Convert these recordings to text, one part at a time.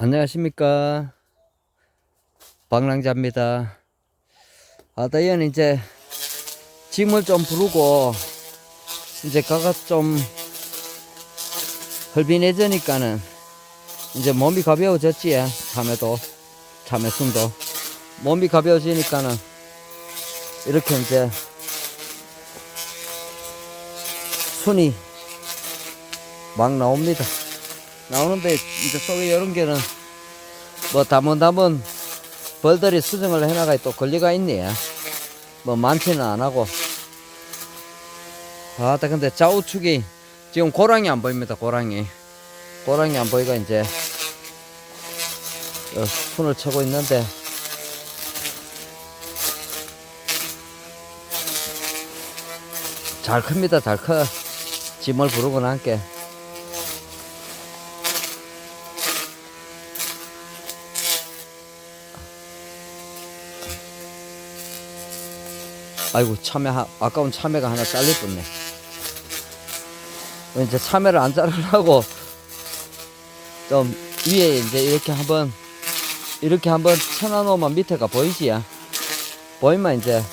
안녕하십니까. 방랑자입니다. 아다이는 이제 짐을 좀 부르고 이제 가가 좀 헐빈해지니까는 이제 몸이 가벼워졌지 참외도 참외순도. 몸이 가벼워지니까는 이렇게 이제 순이 막 나옵니다 나오는데 이제 속에 이런 게는 뭐 다문다문 벌들이 수정을 해나가 또 권리가 있네. 뭐 많지는 안 하고. 아, 근데 좌우측이 지금 고랑이 안 보입니다. 고랑이. 고랑이 안 보이가 이제 어, 손을 쳐고 있는데 잘 큽니다. 잘 커. 짐을 부르고 난게. 아이고 참외 하, 아까운 참외가 하나 잘릴 뻔네. 이제 참외를 안 자르려고 좀 위에 이제 이렇게 한번 이렇게 한번 쳐놔놓으면 밑에가 보이지야. 보이면 이제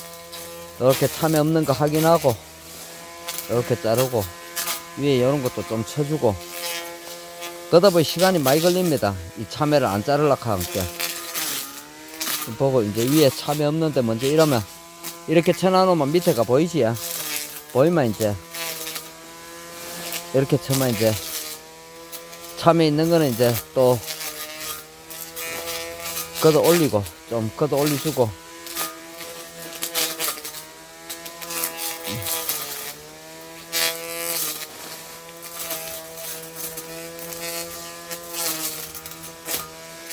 이렇게 참외 없는 거 확인하고 이렇게 자르고 위에 이런 것도 좀 쳐주고 그러다 보니 시간이 많이 걸립니다. 이 참외를 안 자르려고 하니까 보고 이제 위에 참외 없는데 먼저 이러면 이렇게 쳐놔놓으면 밑에가 보이지야. 보이면 이제 이렇게 쳐면 이제 참에 있는 거는 이제 또 걷어 올리고 좀 걷어 올려주고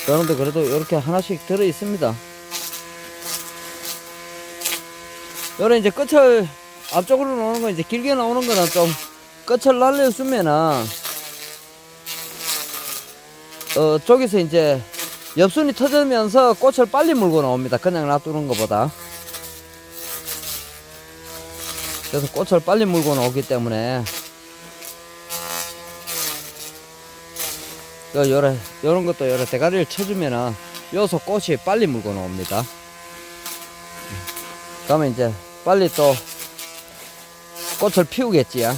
그런데 그래도 이렇게 하나씩 들어 있습니다. 요래 이제 끝을 앞쪽으로 나오는 거 이제 길게 나오는 거는 좀 끝을 날려주면은 어 저기서 이제 옆순이 터지면서 꽃을 빨리 물고 나옵니다. 그냥 놔두는 것보다. 그래서 꽃을 빨리 물고 나오기 때문에 요 요래 요런 것도 요래 대가리를 쳐주면은 요소 꽃이 빨리 물고 나옵니다. 그러면 이제 빨리 또 꽃을 피우겠지야.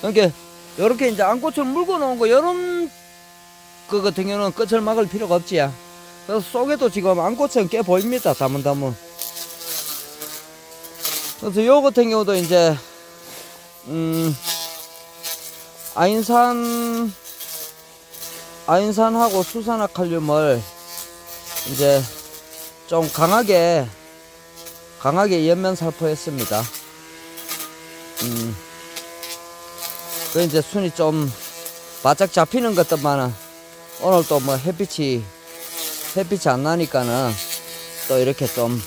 그러니까 요렇게 이제 안꽃을 물고 놓은 거 요런 그 같은 경우는 끝을 막을 필요가 없지야. 그래서 속에도 지금 안꽃은 꽤 보입니다. 다문다문. 그래서 요 같은 경우도 이제 음 아인산 아인산하고 수산화 칼륨을 이제 좀 강하게 강하게 연면 살포했습니다. 음, 그 이제 순이 좀 바짝 잡히는 것들만은 오늘 또 뭐 햇빛이 햇빛이 안 나니까는 또 이렇게 좀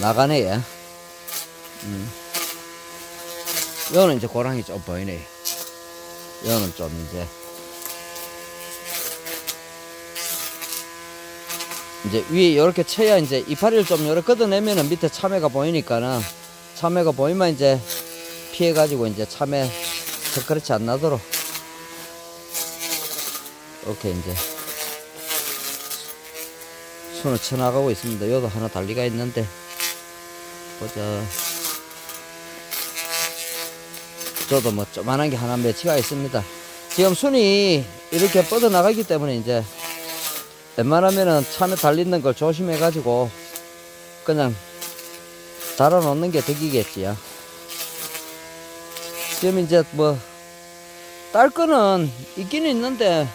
나가네 얘. 음. 이거는 이제 고랑이 좀 보이네. 이거는 좀 이제 이제 위에 이렇게 쳐야 이제 이파리를 좀 요렇게 걷어내면은 밑에 참외가 보이니까는 참외가 보이면 이제 피해 가지고 이제 참외 스크래치 안 나도록 이렇게 이제 손을 쳐 나가고 있습니다. 여도 하나 달리가 있는데 보자. 저도 뭐 조만한 게 하나 매치가 있습니다. 지금 순이 이렇게 뻗어 나가기 때문에 이제 웬만하면은 참에 달리는 걸 조심해가지고 그냥 달아놓는 게 덕이겠지요. 지금 이제 뭐, 딸 거는 있기는 있는데,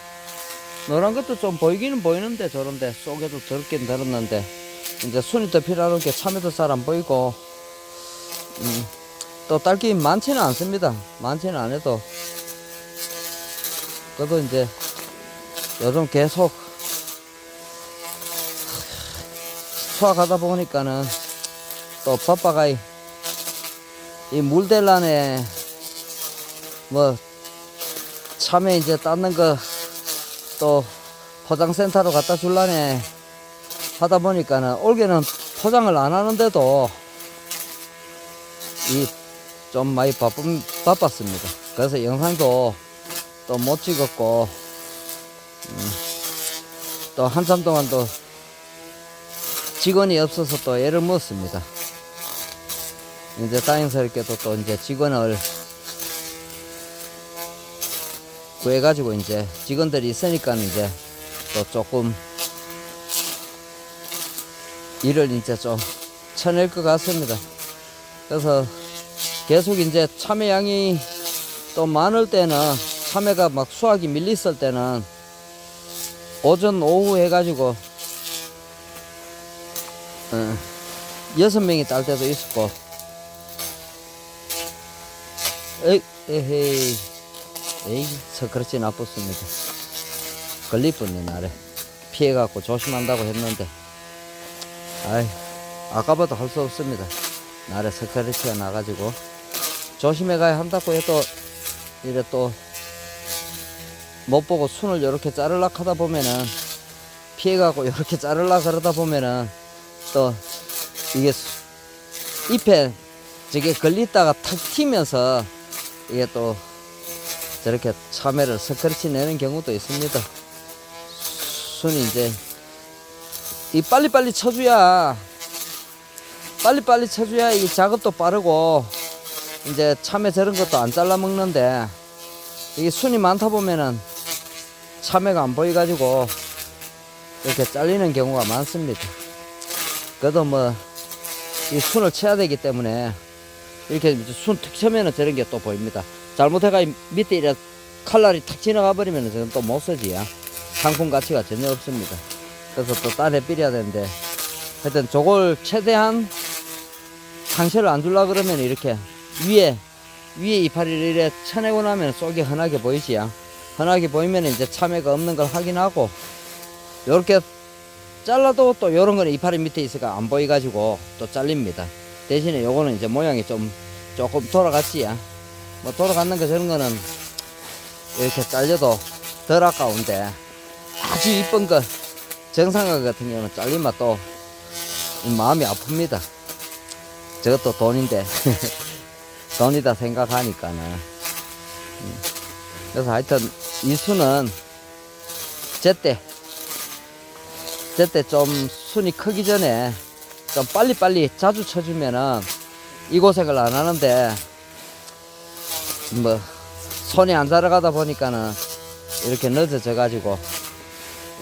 노란 것도 좀 보이기는 보이는데, 저런데, 속에도 저렇게 들었는데, 이제 순이 더 필요한 게 참에도 잘 안 보이고, 음, 또 딸기 많지는 않습니다. 많지는 않아도, 그래도 이제, 요즘 계속 수확하다 보니까는 또 바빠가 이, 이 물대란에 뭐 참외 이제 땄는 거 또 포장센터로 갖다 줄라네 하다 보니까는 올해는 포장을 안 하는데도 이 좀 많이 바쁜 바빴습니다. 그래서 영상도 또 못 찍었고 음, 또 한참 동안 또 직원이 없어서 또 애를 먹었습니다. 이제 다행스럽게도 또 이제 직원을 구해가지고 이제 직원들이 있으니까 이제 또 조금 일을 이제 좀 쳐낼 것 같습니다. 그래서 계속 이제 참외 양이 또 많을 때는 참외가 막 수확이 밀렸을 때는 오전 오후 해가지고 어, 여섯 명이 딸 때도 있었고. 에이 에헤이. 에이 저 그렇지 나쁘습니다. 걸릴 뻔네 나래 피해갖고 조심한다고 했는데. 아이 아까보다 할수 없습니다. 나래 스크래치가 나가지고. 조심해 가야 한다고 해도 이래 또 못 보고 순을 이렇게 자르려 하다 보면은 피해가고 이렇게 자르려 그러다 보면은 또 이게 수- 잎에 저게 걸리다가 탁 튀면서 이게 또 저렇게 참외를 스크래치 내는 경우도 있습니다. 순이 이제 이 빨리빨리 쳐줘야 빨리빨리 쳐줘야 이 작업도 빠르고 이제 참외 저런 것도 안 잘라 먹는데 이게 순이 많다 보면은 참외가 안 보이가지고 이렇게 잘리는 경우가 많습니다. 그래도 뭐 이 순을 쳐야 되기 때문에 이렇게 순 툭 쳐면은 저런 게 또 보입니다. 잘못해가 이 밑에 이래 칼날이 탁 지나가 버리면은 저건 또 못 쓰지야. 상품 가치가 전혀 없습니다. 그래서 또 딴에 삐려야 되는데 하여튼 저걸 최대한 상처를 안 줄라 그러면 이렇게 위에 위에 이파리를 이래 쳐내고 나면 속이 흔하게 보이지야. 흔하게 보이면 이제 참외가 없는 걸 확인하고 요렇게 잘라도 또 요런 거는 이파리 밑에 있으니까 안 보이가지고 또 잘립니다. 대신에 요거는 이제 모양이 좀 조금 돌아갔지야. 뭐 돌아갔는 거 저런 거는 이렇게 잘려도 덜 아까운데 아주 이쁜 거 정상가 같은 경우는 잘리면 또 마음이 아픕니다. 저것도 돈인데 돈이다 생각하니까는 음. 그래서 하여튼 이 수는 제때 제때 좀 순이 크기 전에 좀 빨리빨리 자주 쳐주면은 이 고생을 안 하는데 뭐 손이 안 자라가다 보니까는 이렇게 늦어져 가지고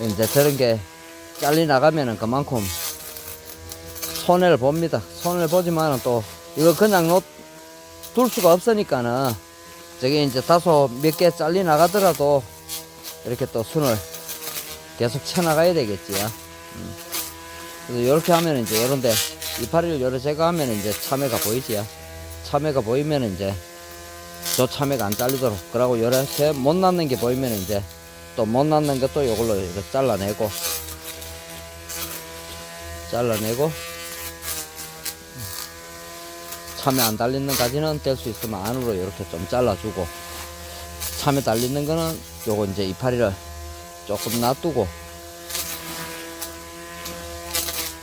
이제 저런 게 잘리 나가면은 그만큼 손해를 봅니다. 손해를 보지만은 또 이거 그냥 놓, 둘 수가 없으니까는 저게 이제 다소 몇 개 잘리 나가더라도 이렇게 또 순을 계속 쳐나가야 되겠지요. 음. 그래서 이렇게 하면 이제 이런데 이파리를 여러 제거하면 이제 참외가 보이지요. 참외가 보이면 이제 저 참외가 안 잘리도록 그러고 이렇게 못 낳는 게 보이면 이제 또못 낳는 것도 이걸로 이렇게 잘라내고 잘라내고 참외 안 달리는 가지는 될수 있으면 안으로 이렇게 좀 잘라주고 참외 달리는 거는 요거 이제 이파리를 조금 놔두고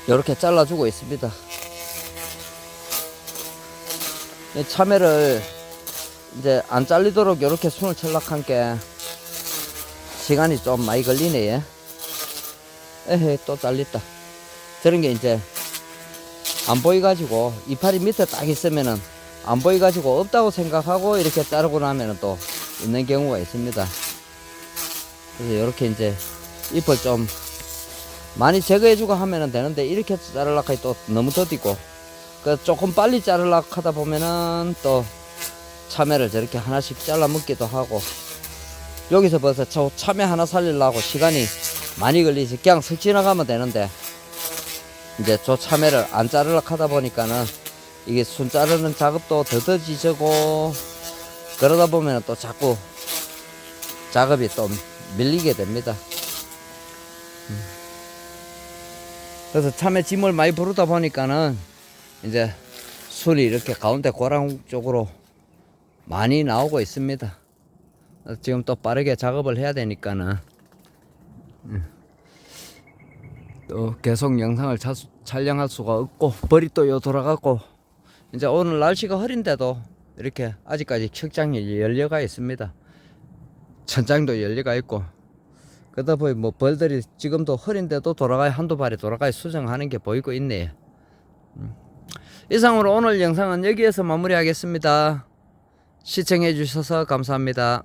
이렇게 잘라주고 있습니다. 이 참외를 이제 안 잘리도록 이렇게 순을 철락한 게 시간이 좀 많이 걸리네. 예. 에헤 또 잘렸다. 저런 게 이제 안 보이가지고 이파리 밑에 딱 있으면은 안 보이가지고 없다고 생각하고 이렇게 자르고 나면은 또 있는 경우가 있습니다. 그래서 이렇게 이제 잎을 좀 많이 제거해주고 하면은 되는데 이렇게 자르려고 하니 또 너무 더디고 그 조금 빨리 자르려고 하다 보면은 또 참외를 저렇게 하나씩 잘라 먹기도 하고 여기서 벌써 저 참외 하나 살리려고 시간이 많이 걸리지. 그냥 슥 지나가면 되는데 이제 저 참외를 안 자르려고 하다 보니까는 이게 순 자르는 작업도 더뎌지고 그러다 보면 또 자꾸 작업이 또 밀리게 됩니다. 음. 그래서 참외 짐을 많이 부르다 보니까는 이제 술이 이렇게 가운데 고랑 쪽으로 많이 나오고 있습니다. 지금 또 빠르게 작업을 해야 되니까는 음. 또 계속 영상을 차- 촬영할 수가 없고 벌이 또 요 돌아갔고 이제 오늘 날씨가 흐린데도 이렇게 아직까지 척장이 열려가 있습니다. 천장도 열려가 있고 그러다 보니 뭐 벌들이 지금도 흐린데도 돌아가야 한두 발이 돌아가야 수정하는 게 보이고 있네. 음. 이상으로 오늘 영상은 여기에서 마무리하겠습니다. 시청해 주셔서 감사합니다.